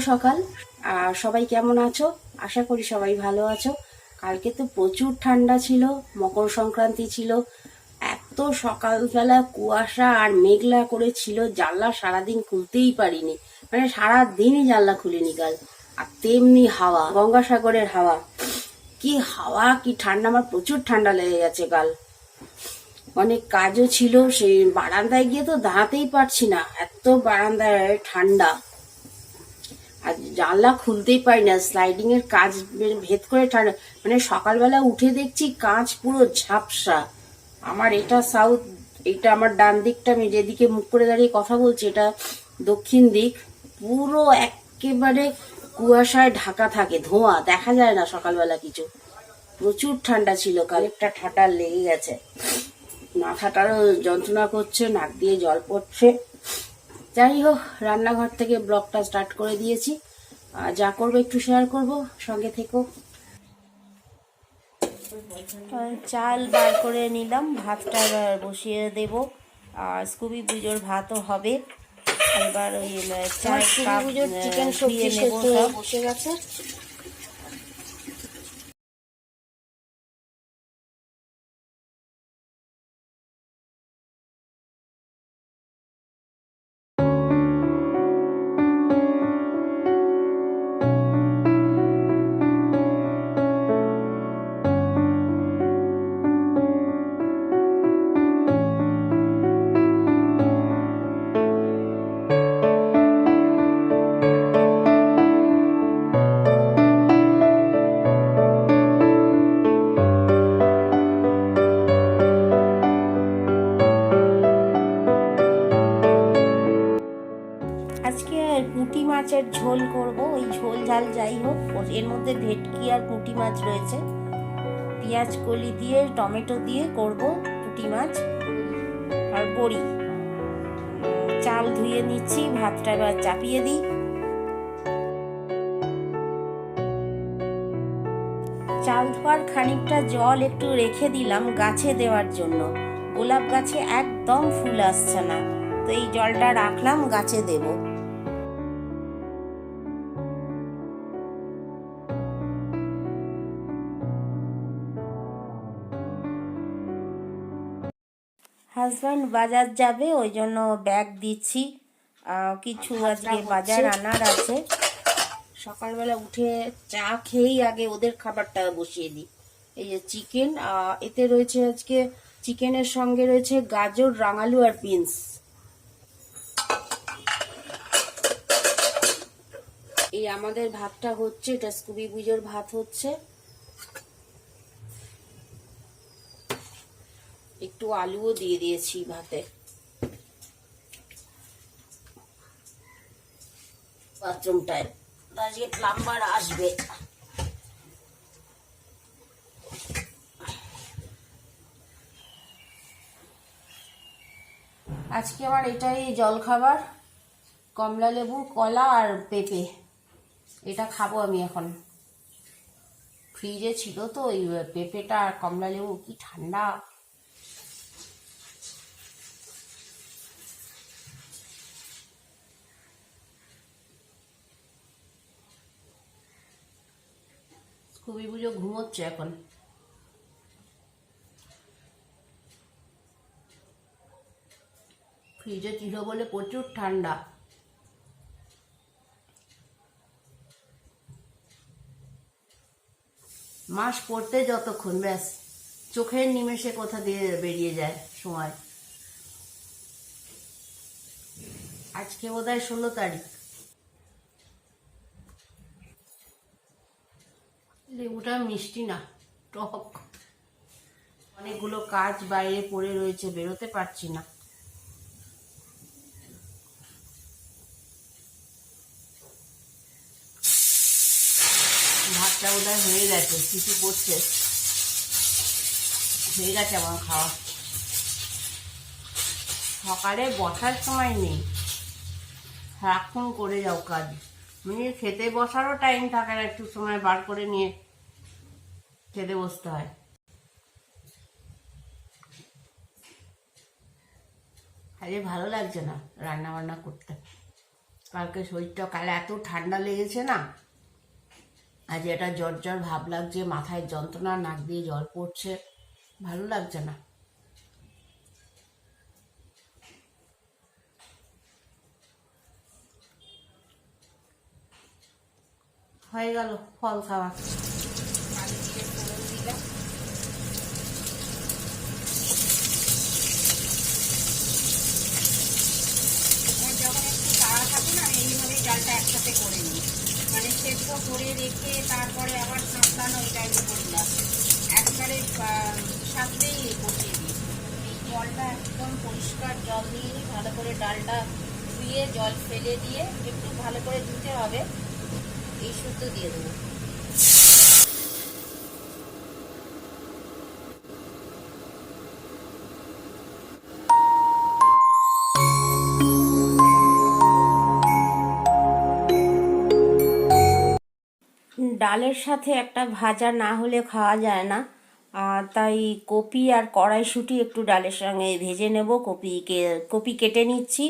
সকাল। আর সবাই কেমন আছো? আশা করি সবাই ভালো আছো। কালকে তো প্রচুর ঠান্ডা ছিল, মকর সংক্রান্তি ছিল। এত সকালবেলা কুয়াশা আর মেঘলা করে ছিল, জানলা সারাদিন খুলতেই পারিনি। মানে সারা দিনই জানলা খুলিনি কাল। আর তেমনি হাওয়া, গঙ্গাসাগরের হাওয়া। কি হাওয়া, কি ঠান্ডা, আমার প্রচুর ঠান্ডা লেগে গেছে কাল। অনেক কাজও ছিল, সেই বারান্দায় গিয়ে তো দাঁড়াতেই পারছি না। এত বারান্দায় ঠান্ডা। আর জানলা খুলতেই পারি না স্লাইডিং এর কাজ ভেদ করে ঠান্ডা মানে সকালবেলা উঠে দেখছি কাঁচ পুরো ঝাপসা। আমার এটা সাউথ এটা আমার ডান দিকটা, আমি যেদিকে মুখ করে দাঁড়িয়ে কথা বলছি, এটা দক্ষিণ দিক, পুরো একেবারে কুয়াশায় ঢাকা থাকে, ধোঁয়া, দেখা যায় না সকালবেলা কিছু। প্রচুর ঠান্ডা ছিল কাল একটা ঠাটা লেগে গেছে। মাথাটারও যন্ত্রণা করছে, নাক দিয়ে জল পড়ছে। যাই হোক রান্নাঘর থেকে ব্লগটা স্টার্ট করে দিয়েছি। আর যা করব একটু শেয়ার করব সঙ্গে থেকো। চাল বার করে নিলাম ভাতটা বসিয়ে দেব। আর স্কুবি পুজোর ভাতও হবে। এবার ওই চাল পুজোর চিকেন সবজি নেব বসে গেছে। মাছের ঝোল করব, ওই ঝোল ঝাল যাই হোক। এর মধ্যে ভেটকি আর পুঁটি মাছ রয়েছে। পেঁয়াজ কলি দিয়ে, টমেটো দিয়ে করব পুঁটি মাছ আর বড়ি। চাল ধুয়ে নিচ্ছি, ভাতটা এবার চাপিয়ে দিই। চাল ধোয়ার খানিকটা জল একটু রেখে দিলাম গাছে দেওয়ার জন্য। গোলাপ গাছে একদম ফুল আসছে না। তো এই জলটা রাখলাম, গাছে দেবো। হাজব্যান্ড বাজার যাবে ওই জন্য ব্যাগ দিচ্ছি কিছু আজকে বাজার আনার আছে। সকালবেলা উঠে চা খেয়েই আগে ওদের খাবারটা বসিয়ে দিই। এই যে চিকেন এতে রয়েছে আজকে চিকেনের সঙ্গে রয়েছে গাজর রাঙালু আর বিনস এই আমাদের ভাতটা হচ্ছে এটা স্কুবি পুজোর ভাত হচ্ছে। একটু আলুও দিয়ে দিয়েছি ভাতে। আজকে আসবে। আজকে আমার এটাই জলখাবার, কমলা লেবু, কলা আর পেঁপে। এটা খাব আমি এখন। ফ্রিজে ছিল তো ওই পেঁপেটা আর কমলা লেবু, কি ঠান্ডা। খুবই বুঝো ঘুমোচ্ছে এখন। ফ্রিজে ছিল বলে প্রচুর ঠান্ডা। মাস পড়তে যতক্ষণ, ব্যাস, চোখের নিমেষে কোথা দিয়ে বেরিয়ে যায় সময়। আজকে বোধ হয় ষোলো তারিখ। লেবুটা মিষ্টি না, টক। অনেকগুলো কাজ বাইরে পড়ে রয়েছে, বেরোতে পারছি না। ভাতটা বোধহয় হয়ে গেছে কিছু পড়ছে হয়ে গেছে আমার খাওয়া। সকালে বসার সময় নেই। সারাক্ষণ করে যাও কাজ। মানে খেতে বসারও টাইম থাকে না, একটু সময় বার করে নিয়ে খেতে বসতে হয় আরে ভালো লাগছে না রান্না বান্না করতে। কালকে শরীরটা কাল এত ঠান্ডা লেগেছে না। আজ এটা জ্বর জ্বর ভাব লাগছে, মাথায় যন্ত্রণা, নাক দিয়ে জল পড়ছে। ভালো লাগছে না। হয়ে গেল ফল খাওয়া আলু দিয়ে ফোড়ন দিলাম আমার যখন একটু তাড়া থাকে না আমি এইভাবেই ডালটা একসাথে করে নিই মানে সেদ্ধ করে রেখে তারপরে আবার সাঁতলানো ওই টাইপে করি না একবারে সাঁতলেই বসিয়ে দিই জলটা একদম পরিষ্কার জল নিয়ে নিই ভালো করে ডালটা ধুয়ে জল ফেলে দিয়ে একটু ভালো করে ধুতে হবে। এই শুদ্ধ দিয়ে দেবো। ডালের সাথে একটা ভাজা না হলে খাওয়া যায় না। তাই কপি আর কড়াইশুঁটি একটু ডালের সঙ্গে ভেজে নেব। কপিকে কপি কেটে নিচ্ছি।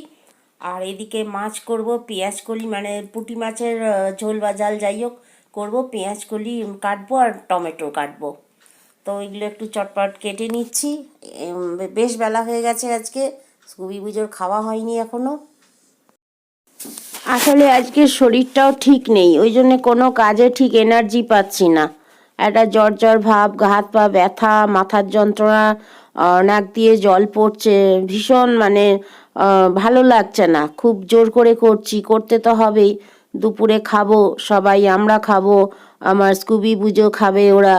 আর এদিকে মাছ করব, পেঁয়াজ কলি মানে পুঁটি মাছের ঝোল বা জাল যাই হোক করব, পেঁয়াজ কলি কাটবো আর টমেটো কাটবো। তো এগুলো একটু চটপট কেটে নিচ্ছি। বেশ বেলা হয়ে গেছে আজকে। স্কুবি পুজোর খাওয়া হয়নি এখনও। আসলে আজকে শরীরটাও ঠিক নেই, ওই জন্য কোনো কাজে ঠিক এনার্জি পাচ্ছি না। একটা জ্বর জ্বর ভাব, হাত পা ব্যথা, মাথার যন্ত্রণা নাক দিয়ে জল পড়ছে, ভীষণ মানে ভালো লাগছে না। খুব জোর করে করছি, করতে তো হবেই। দুপুরে খাব, সবাই আমরা খাব, আমার স্কুবি বুজো খাবে ওরা।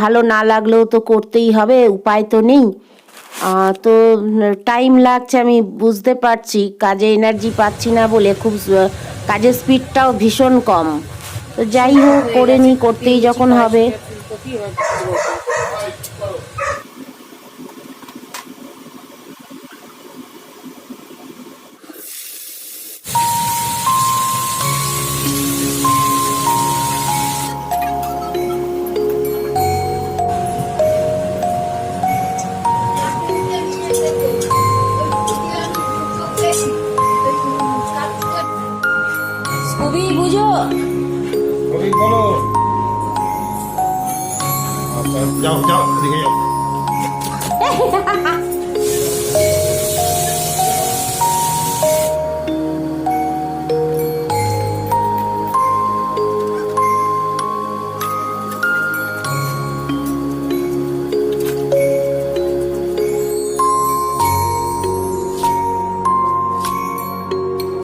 ভালো না লাগলেও তো করতেই হবে, উপায় তো নেই। তো টাইম লাগছে আমি বুঝতে পারছি কাজে এনার্জি পাচ্ছি না বলে খুব কাজের স্পিডটাও ভীষণ কম। তো যাই হোক করে নি করতেই যখন হবে।